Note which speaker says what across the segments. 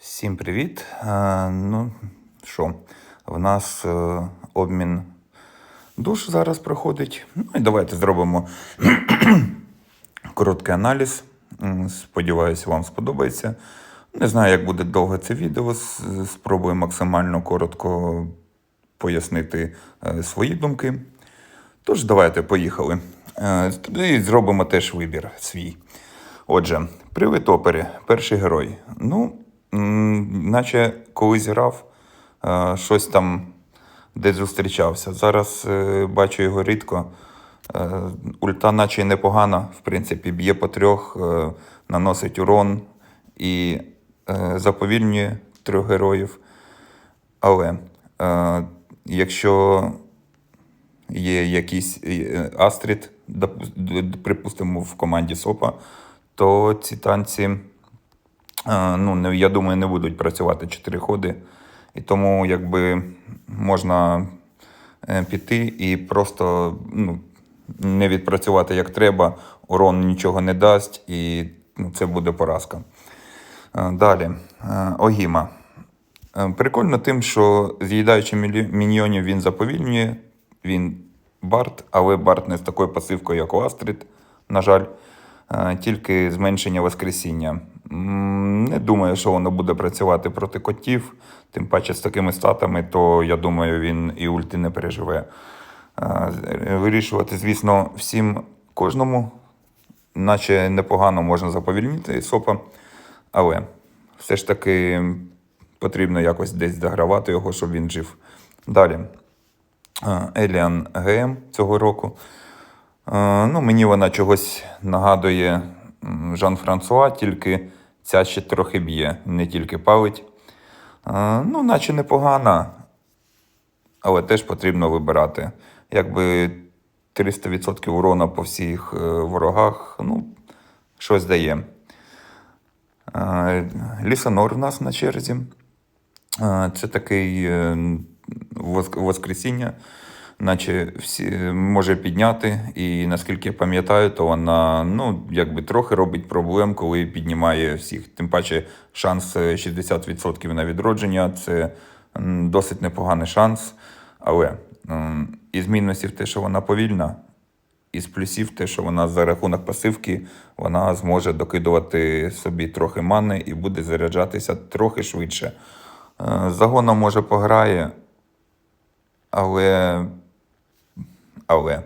Speaker 1: Всім привіт. Е, ну що, в нас е, обмін душ зараз проходить. Ну і давайте зробимо короткий аналіз. Сподіваюся, вам сподобається. Не знаю, як буде довго це відео. Спробую максимально коротко пояснити е, свої думки. Тож, давайте, поїхали. Тоді зробимо теж вибір свій. Отже, привид опери, перший герой. Ну, наче колись грав, е, щось там десь зустрічався. Зараз е, бачу його рідко. Е, Ульта, наче й непогана, в принципі, б'є по трьох, наносить урон і заповільнює трьох героїв. Але якщо є якийсь Астрід, припустимо, в команді СОПа, то ці танці, ну, не- я думаю, не будуть працювати 4 ходи. І тому якби можна е, піти і просто ну, не відпрацювати як треба, урон нічого не дасть, і ну, це буде поразка. Е, Далі, Е, Огіма. Е, Прикольно тим, що з'їдаючи міньйонів, він заповільнює, він бард, але бард не з такою пасивкою, як у Астрид, на жаль, Е, тільки зменшення воскресіння. Не думаю, що воно буде працювати проти котів, тим паче з такими статами, то я думаю, він і ульти не переживе. Е, Вирішувати, звісно, всім кожному, наче непогано можна заповільнити сопа, але все ж таки потрібно якось десь загравати його, щоб він жив. Далі. Еліан ГМ цього року. Е, Ну, мені вона чогось нагадує Жан-Франсуа, тільки ця ще трохи б'є, не тільки палить. Е, Ну, наче непогана, але теж потрібно вибирати. Якби 300% урона по всіх е, ворогах, ну, щось дає. Лісанор в нас на черзі. Це такий воскресіння, наче всі може підняти. І наскільки я пам'ятаю, то вона ну, якби трохи робить проблем, коли піднімає всіх. Тим паче шанс е, 60% на відродження це досить непоганий шанс. Але із мінусів те, що вона повільна, із плюсів те, що вона за рахунок пасивки вона зможе докидувати собі трохи мани і буде заряджатися трохи швидше. Е, Загоном може пограє, але, але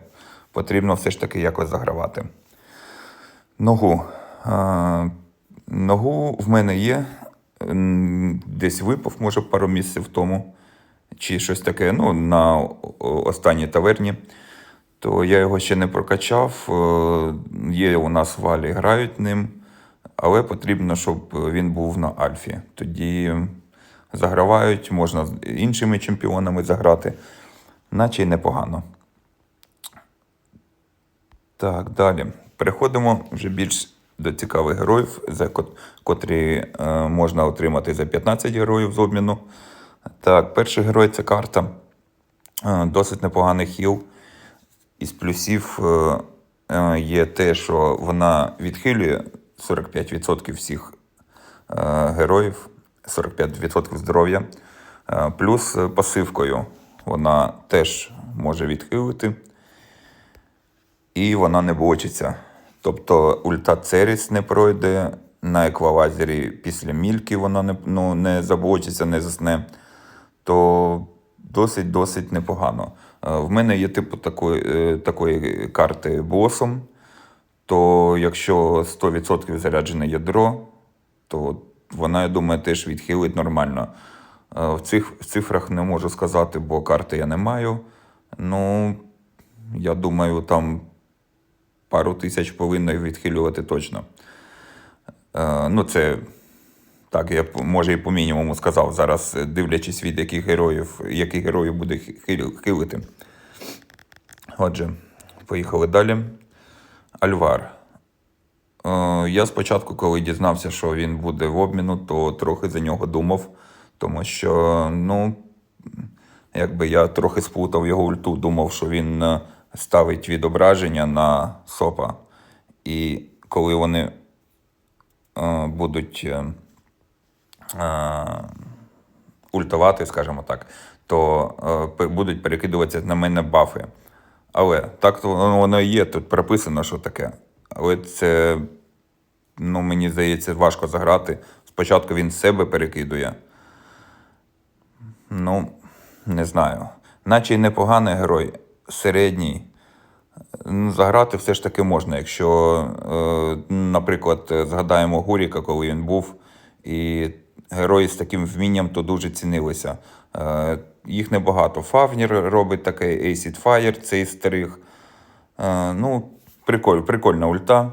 Speaker 1: потрібно все ж таки якось загравати. Ногу. Ногу в мене є. Десь випав, може, пару місяців тому, чи щось таке, ну, на останній таверні то я його ще не прокачав. Е, Є у нас валі, грають ним, але потрібно, щоб він був на альфі. Тоді загравають, можна з іншими чемпіонами заграти, наче й непогано. Так, далі. Переходимо вже більш до цікавих героїв, за котрі е, можна отримати за 15 героїв з обміну. Так, перший герой це карта. Е, Досить непоганий хіл. Із плюсів е, є те, що вона відхилює 45% всіх героїв, 45% здоров'я. Плюс пасивкою вона теж може відхилити. І вона не блочиться. Тобто ульта Церіс не пройде, на еквалайзері після мільки вона не, ну, не заблочиться, не засне. То досить-досить непогано. Е, В мене є типу такої, е, такої карти босом, то якщо 100% заряджене ядро, то вона, я думаю, теж відхилить нормально. Е, В цих в цифрах не можу сказати, бо карти я не маю. Ну, я думаю, там пару тисяч повинно відхилювати точно. Е, Ну, це так, я може і по мінімуму сказав. Зараз, дивлячись від яких героїв, яких героїв буде хилити. Отже, поїхали далі. Альвар. Е, Я спочатку, коли дізнався, що він буде в обміну, то трохи за нього думав, тому що, ну, якби я трохи сплутав його ульту, думав, що він е, ставить відображення на сопа. І коли вони е, будуть е, е, ультувати, скажімо так, то е, будуть перекидуватися на мене бафи. Але так воно і є, тут прописано, що таке. Але це, ну, мені здається, важко заграти. Спочатку він себе перекидує. Ну, не знаю. Наче й непоганий герой, середній. Заграти все ж таки можна, якщо, е, наприклад, згадаємо Гуріка, коли він був, і герої з таким вмінням то дуже цінилися. Е, їх небагато. Фавнір робить таке, Acid Fire, цей старих. Е, ну, приколь, прикольна ульта.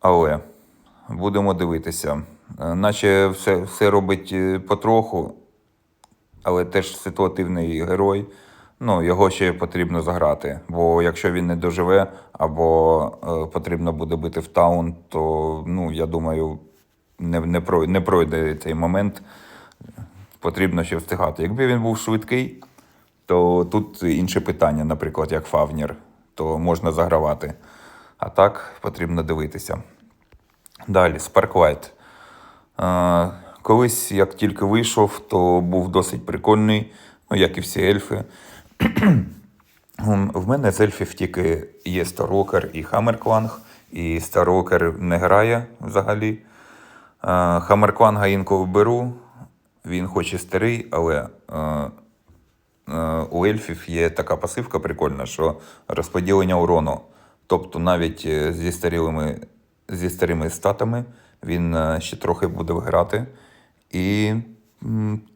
Speaker 1: Але будемо дивитися. Наче все, все робить потроху, але теж ситуативний герой. Ну, його ще потрібно заграти. Бо якщо він не доживе або е, потрібно буде бити в таун, то ну, я думаю, не, не, прой- не пройде цей момент. Потрібно ще встигати. Якби він був швидкий, то тут інше питання, наприклад, як Фавнір, то можна загравати. А так потрібно дивитися. Далі, Sparklight. Е, Колись, як тільки вийшов, то був досить прикольний, ну, як і всі ельфи. В мене з ельфів тільки є Старокер і Хаммеркланг, і Старокер не грає взагалі. Хаммеркланга інколи беру, він хоч і старий, але е, е, у ельфів є така пасивка прикольна, що розподілення урону. Тобто навіть е, зі старими, зі старими статами він ще трохи буде грати і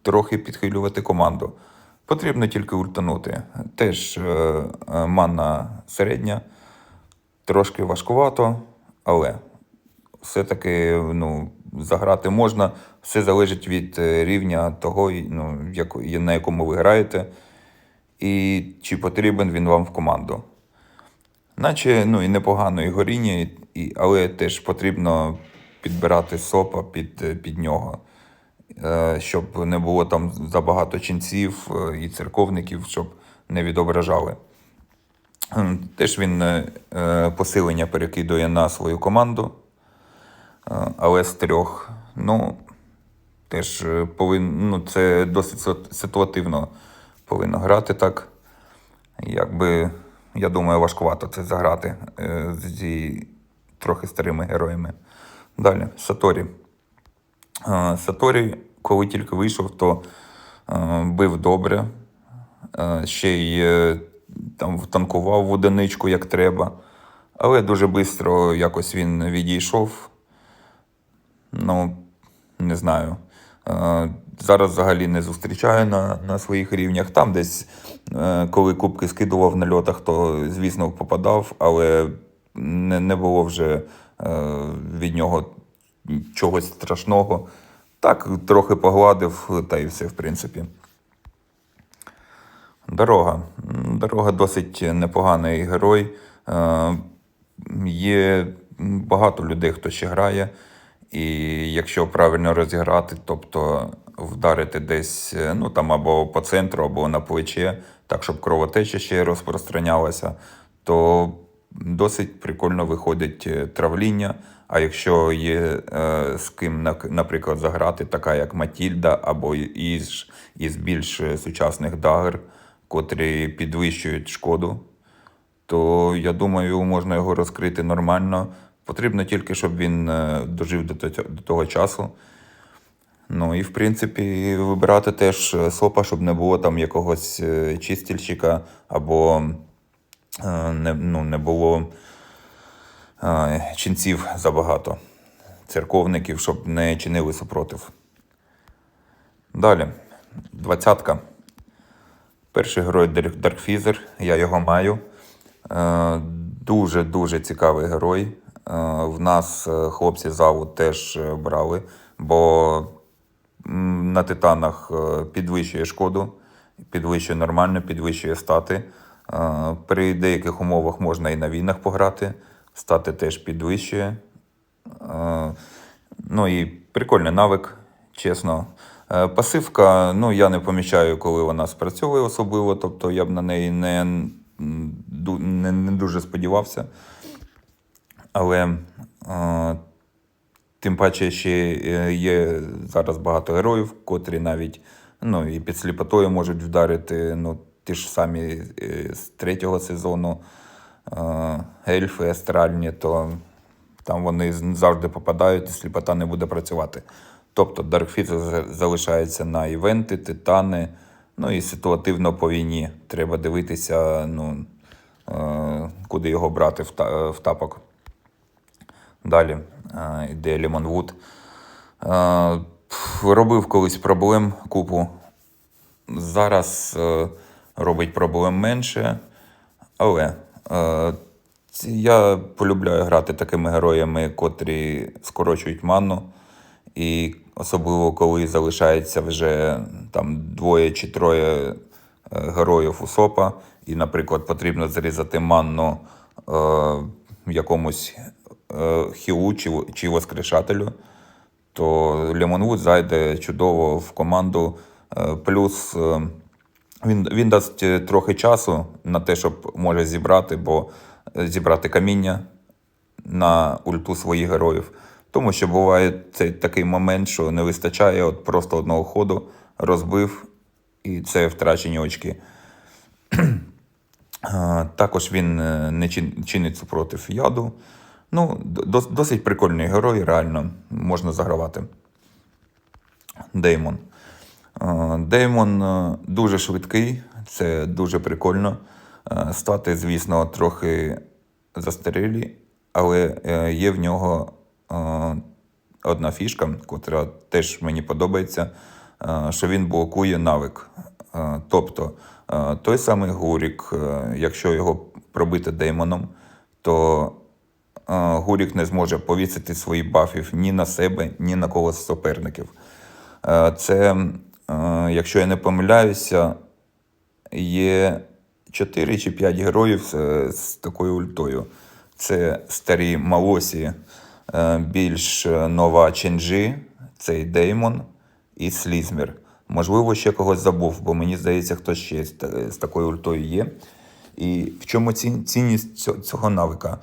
Speaker 1: трохи підхилювати команду. Потрібно тільки ультанути. Теж е, е, манна середня, трошки важкувато, але все-таки ну, заграти можна. Все залежить від е, рівня того, ну, як, на якому ви граєте, і чи потрібен він вам в команду. Наче ну, і непогано і горіння, і, але теж потрібно підбирати сопа під, під нього, щоб не було там забагато ченців е, і церковників, щоб не відображали. Ем, Теж він е, е, посилення перекидує на свою команду, е, але з трьох. Ну, теж е, повин, ну, це досить ситуативно повинно грати так. Якби, я думаю, важкувато це заграти е, зі трохи старими героями. Далі, Саторі. Саторі, коли тільки вийшов, то е, бив добре. Е, ще й е, там танкував в одиничку, як треба. Але дуже швидко якось він відійшов. Ну, не знаю. Зараз взагалі не зустрічаю на, на своїх рівнях. Там десь, коли кубки скидував на льотах, то, звісно, попадав, але не, не було вже від нього чогось страшного. Так, трохи погладив, та й все, в принципі. Дорога. Дорога досить непоганий герой. Е, Є багато людей, хто ще грає. І якщо правильно розіграти, тобто вдарити десь е, ну, там, або по центру, або на плече, так, щоб кровотеча ще розпространялася, то досить прикольно виходить е, травління. А якщо є е, з ким, наприклад, заграти, така як Матільда, або із, із більш сучасних дагер, котрі підвищують шкоду, то я думаю, можна його розкрити нормально. Потрібно тільки, щоб він е, дожив до, до того часу. Ну і в принципі вибирати теж е, сопа, щоб не було там якогось е, чистільщика або не, ну, не було ченців забагато, церковників, щоб не чинили супротив. Далі, двадцятка. Перший герой Даркфізер, я його маю. Дуже-дуже цікавий герой. Е, В нас е, хлопці залу теж е, брали, бо на титанах підвищує шкоду, підвищує нормально, підвищує стати. При деяких умовах можна і на війнах пограти, стати теж підвищує. Е, Ну і прикольний навик, чесно. Е, Пасивка, ну я не помічаю, коли вона спрацьовує особливо, тобто я б на неї не, не, не дуже сподівався. Але е, Тим паче ще е, є зараз багато героїв, котрі навіть ну, і під сліпотою можуть вдарити. Ну, ті ж самі з третього сезону ельфи астральні, то там вони завжди попадають, і сліпота не буде працювати. Тобто Даркфіт залишається на івенти, титани, ну і ситуативно по війні. Треба дивитися, ну, е, куди його брати в, тапок. Далі е, йде Лімон Вуд. Е, робив колись проблем купу. Зараз робить проблем менше. Але я полюбляю грати такими героями, котрі скорочують ману. І особливо, коли залишається вже там двоє чи троє е, героїв у СОПа, і, наприклад, потрібно зрізати манну е, якомусь е, хілу чи, чи воскрешателю, то Лемонвуд зайде чудово в команду. Е, Плюс е, він, він дасть е, трохи часу на те, щоб може зібрати, бо е, зібрати каміння на ульту своїх героїв. Тому що буває цей такий момент, що не вистачає от просто одного ходу, розбив, і це втрачені очки. Також він е, не чинить супротив яду. Ну, досить прикольний герой, реально можна загравати. Деймон. Е, Деймон е, дуже швидкий, це дуже прикольно. Е, Стати, звісно, трохи застарілі, але є в нього одна фішка, котра теж мені подобається, що він блокує навик. Тобто той самий Гурік, якщо його пробити деймоном, то Гурік не зможе повісити своїх бафів ні на себе, ні на когось з суперників. Це, якщо я не помиляюся, є 4 чи 5 героїв з, з такою ультою. Це старі Малосі, е, більш е, нова Ченджі, цей Деймон і Слізмір. Можливо, ще когось забув, бо мені здається, хтось ще з, такою ультою є. І в чому цінність цього навика?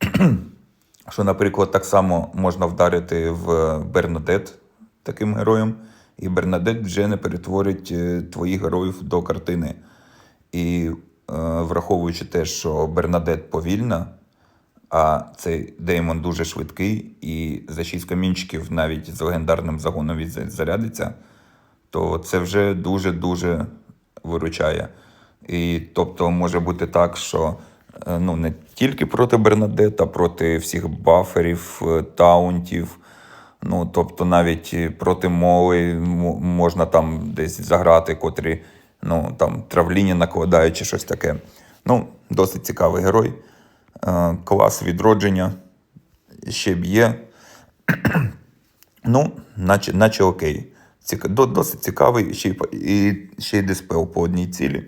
Speaker 1: що, наприклад, так само можна вдарити в Бернадет таким героєм, і Бернадет вже не перетворить е, твоїх героїв до картини. І е, враховуючи те, що Бернадет повільна, а цей Деймон дуже швидкий, і за 6 камінчиків навіть з легендарним загоном він зарядиться, то це вже дуже-дуже виручає. І тобто може бути так, що е, ну, не тільки проти Бернадета, проти всіх баферів, таунтів. Ну, тобто навіть проти мови можна там десь заграти, котрі ну, там травління накладають чи щось таке. Ну, досить цікавий герой. Е, Клас відродження. Ще б'є. Ну, наче, наче окей. Ціка, досить цікавий, ще й, і ще й диспел по одній цілі,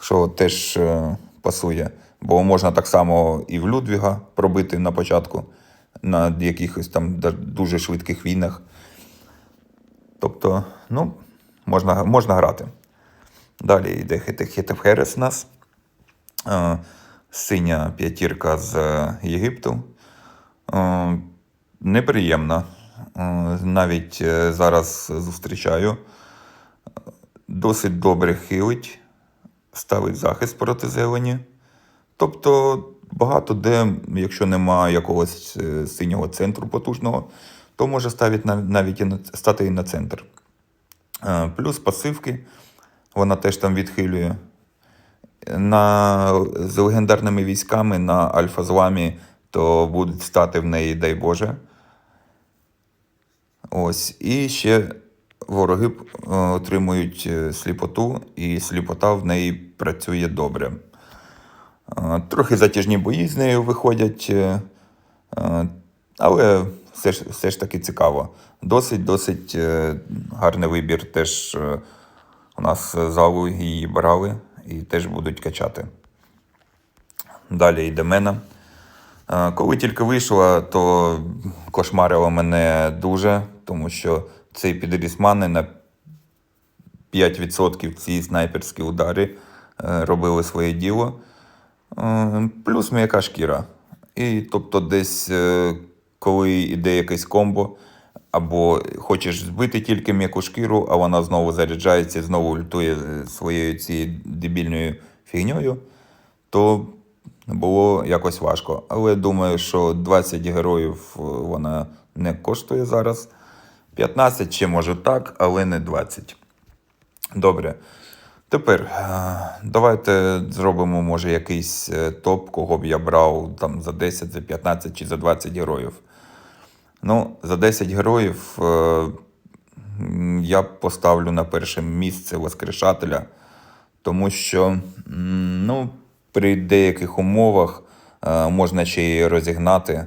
Speaker 1: що теж е, пасує. Бо можна так само і в Людвіга пробити на початку, на якихось там дуже швидких війнах. Тобто, ну, можна, можна грати. Далі йде Хете- Хетефхерес у нас. Е, Синя п'ятірка з е, Єгипту. Е, Неприємна. Навіть зараз зустрічаю. Досить добре хилить, ставить захист проти зелені. Тобто багато де, якщо немає якогось е, синього центру потужного, то може ставити навіть і на, стати і на центр. Е, Плюс пасивки, вона теж там відхилює. На, з легендарними військами на Альфа-Зламі, то будуть стати в неї, дай Боже. Ось. І ще вороги е, отримують сліпоту, і сліпота в неї працює добре. Е, Трохи затяжні бої з нею виходять, е, е, але все ж, все ж таки цікаво. Досить, досить е, гарний вибір. Теж у нас залу її брали і теж будуть качати. Далі йде мена. Е, Коли тільки вийшла, то кошмарило мене дуже, тому що цей підріс мани на 5% ці снайперські удари робили своє діло. Е, Плюс м'яка шкіра. І тобто десь, е, коли йде якесь комбо, або хочеш збити тільки м'яку шкіру, а вона знову заряджається, знову ультує е, своєю цією дебільною фігньою, то було якось важко. Але думаю, що 20 героїв вона не коштує зараз. 15 ще може так, але не 20. Добре. Тепер е, давайте зробимо, може, якийсь е, топ, кого б я брав там за 10, за 15 чи за 20 героїв. Ну, за 10 героїв е, я поставлю на перше місце Воскрешателя, тому що ну, при деяких умовах можна ще й розігнати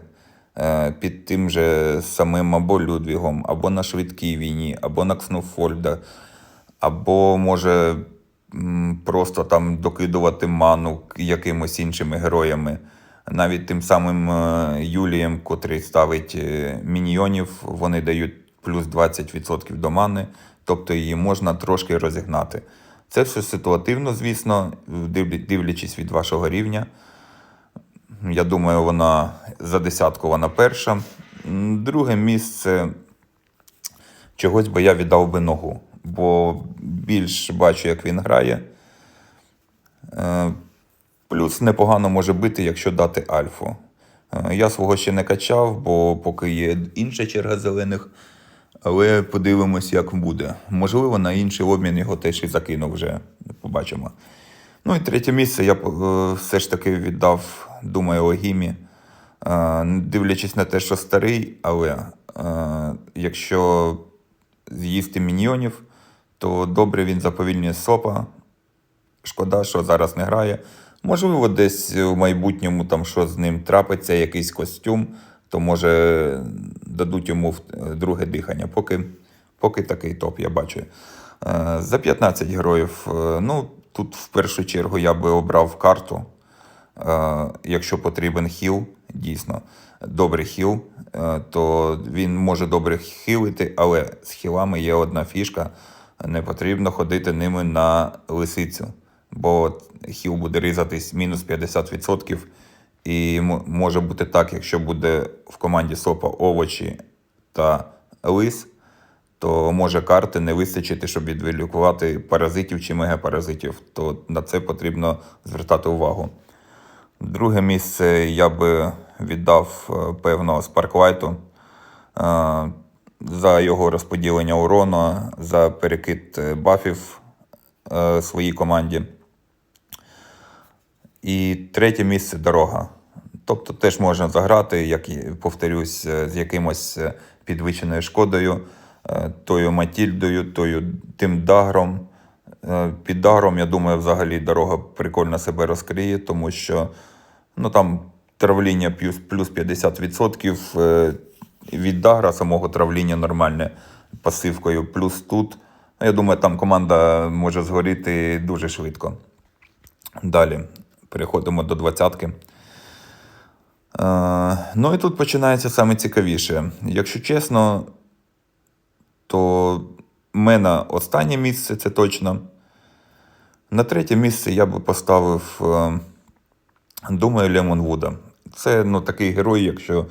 Speaker 1: під тим же самим або Людвігом, або на швидкій війні, або на Кснофольда, або може просто там докидувати ману якимось іншими героями. Навіть тим самим е, Юлієм, котрий ставить е, міньйонів, вони дають плюс 20% до мани, тобто її можна трошки розігнати. Це все ситуативно, звісно, дивлячись від вашого рівня. Я думаю, вона за десятку вона перша. Друге місце чогось би я віддав би ногу, бо більш бачу, як він грає. Е, Плюс непогано може бити, якщо дати альфу. Е, Я свого ще не качав, бо поки є інша черга зелених. Але подивимось, як буде. Можливо, на інший обмін його теж і закинув вже. Побачимо. Ну і третє місце я е, все ж таки віддав, думаю, Огімі. Дивлячись на те, що старий, але якщо з'їсти міньйонів, то добре він заповільнює сопа. Шкода, що зараз не грає. Можливо, десь в майбутньому там що з ним трапиться, якийсь костюм, то може дадуть йому в- друге дихання. Поки, поки такий топ, я бачу. Е, За 15 героїв. е, Ну, тут в першу чергу я би обрав карту. Е, Якщо потрібен хіл, дійсно, добрий хіл, е, то він може добре хилити, але з хілами є одна фішка. Не потрібно ходити ними на лисицю, бо хіл буде різатись мінус 50%. І може бути так, якщо буде в команді сопа овочі та лис, то може карти не вистачити, щоб відволікувати паразитів чи мегапаразитів. То на це потрібно звертати увагу. Друге місце я би віддав е, певно Спарклайту за його розподілення урону, за перекид е, бафів е, своїй команді. І третє місце дорога. Тобто теж можна заграти, як повторюсь, е, з якимось е, підвищеною шкодою, тою Матільдою, тою тим дагром. Під дагром, я думаю, взагалі дорога прикольно себе розкриє, тому що ну, там травління плюс, плюс 50% е, від дагра, самого травління нормальне пасивкою. Плюс тут, ну, я думаю, там команда може згоріти дуже швидко. Далі переходимо до двадцятки. Е, ну і тут починається саме цікавіше. Якщо чесно, то в мене останнє місце це точно. На третє місце я би поставив, е, думаю, Лемон Вуда. Це ну, такий герой, якщо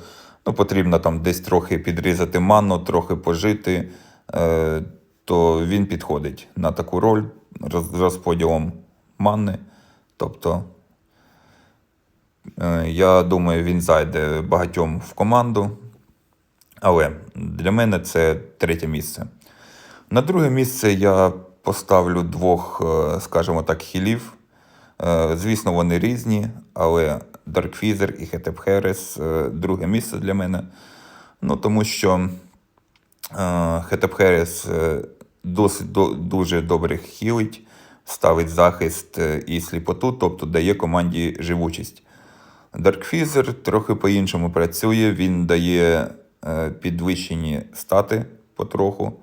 Speaker 1: ну, потрібно там десь трохи підрізати ману, трохи пожити, е, то він підходить на таку роль розподілом мани. Тобто, е, я думаю, він зайде багатьом в команду. Але для мене це третє місце. На друге місце я поставлю двох, е, скажімо так, хілів. Е, Звісно, вони різні, але Даркфізер і Хетеп Херес е, друге місце для мене. Ну, тому що е, Хетеп Херес е, досить до- дуже добре хілить, ставить захист і сліпоту, тобто дає команді живучість. Даркфізер трохи по-іншому працює, він дає підвищені стати потроху,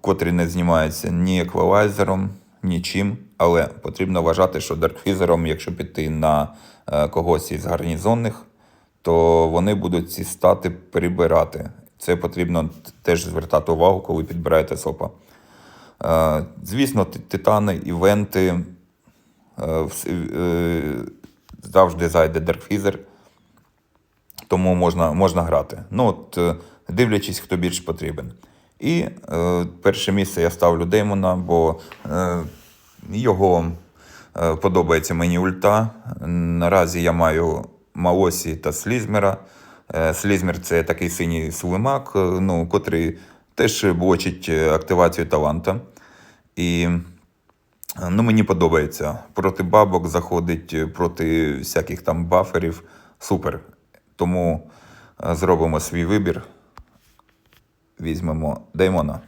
Speaker 1: котрі не знімаються ні еквалайзером, нічим. Але потрібно вважати, що даркфізером, якщо піти на е, когось із гарнізонних, то вони будуть ці стати прибирати. Це потрібно теж звертати увагу, коли підбираєте сопа. Е, Звісно, титани, івенти, е, завжди зайде Даркфізер. тому можна, можна грати. Ну, от, дивлячись, хто більш потрібен. І е, перше місце я ставлю Деймона, бо е, його е, подобається мені ульта. Наразі я маю Маосі та Слізмера. Е, Слізмер це такий синій слимак, е, ну, котрий теж блочить активацію таланта. І ну, мені подобається. Проти бабок заходить, проти всяких там баферів. Супер. Тому зробимо свій вибір. Візьмемо Деймона.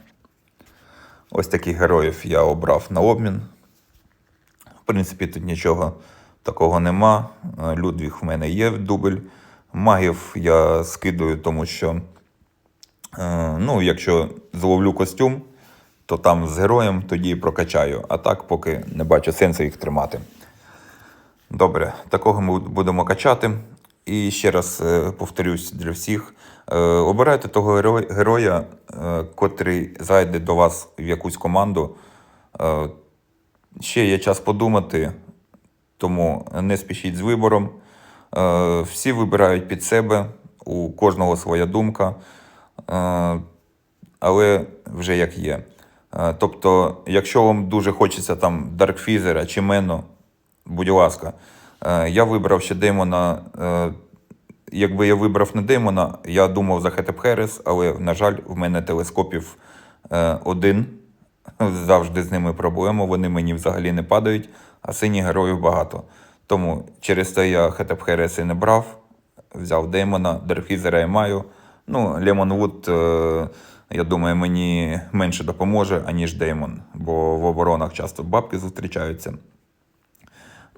Speaker 1: Ось таких героїв я обрав на обмін. Принципі, тут нічого такого нема. Е, Людвіг в мене є в дубль. Магів я скидую, тому що, е, ну, якщо зловлю костюм, то там з героєм тоді прокачаю. А так, поки не бачу сенсу їх тримати. Добре, такого ми будемо качати. І ще раз е, повторюсь для всіх: обирайте того героя, котрий зайде до вас в якусь команду. Ще є час подумати, тому не спішіть з вибором. Е, всі вибирають під себе, у кожного своя думка. Е, але вже як є. Е, Тобто, якщо вам дуже хочеться там Даркфізера чи Мену, будь ласка, я вибрав ще Демона. Якби я вибрав не Демона, я думав за Хетепхерес, але, на жаль, в мене телескопів один. Завжди з ними проблема, вони мені взагалі не падають, а синіх героїв багато. Тому через це я Хетепхереси не брав, взяв Демона, Дерфізера я маю. Ну, Лемон Вуд, е, я думаю, мені менше допоможе, аніж Деймон, бо в оборонах часто бабки зустрічаються.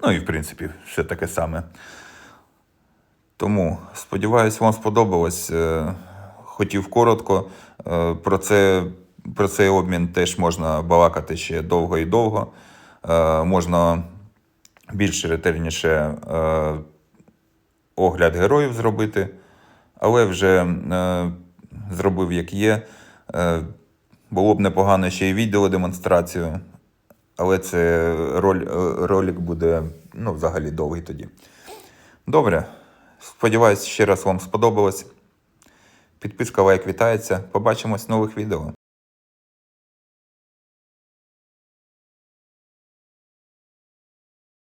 Speaker 1: Ну і в принципі, все таке саме. Тому сподіваюсь, вам сподобалось. Е, Хотів коротко. Е, Про, це, про цей обмін теж можна балакати ще довго і довго. Е, Можна більш ретельніше е, огляд героїв зробити, але вже е, зробив як є. Було б непогано ще й відео демонстрацію, але це роль, ролик буде ну, взагалі довгий тоді. Добре. Сподіваюсь, ще раз вам сподобалось. Підписка, лайк вітається. Побачимось в нових відео.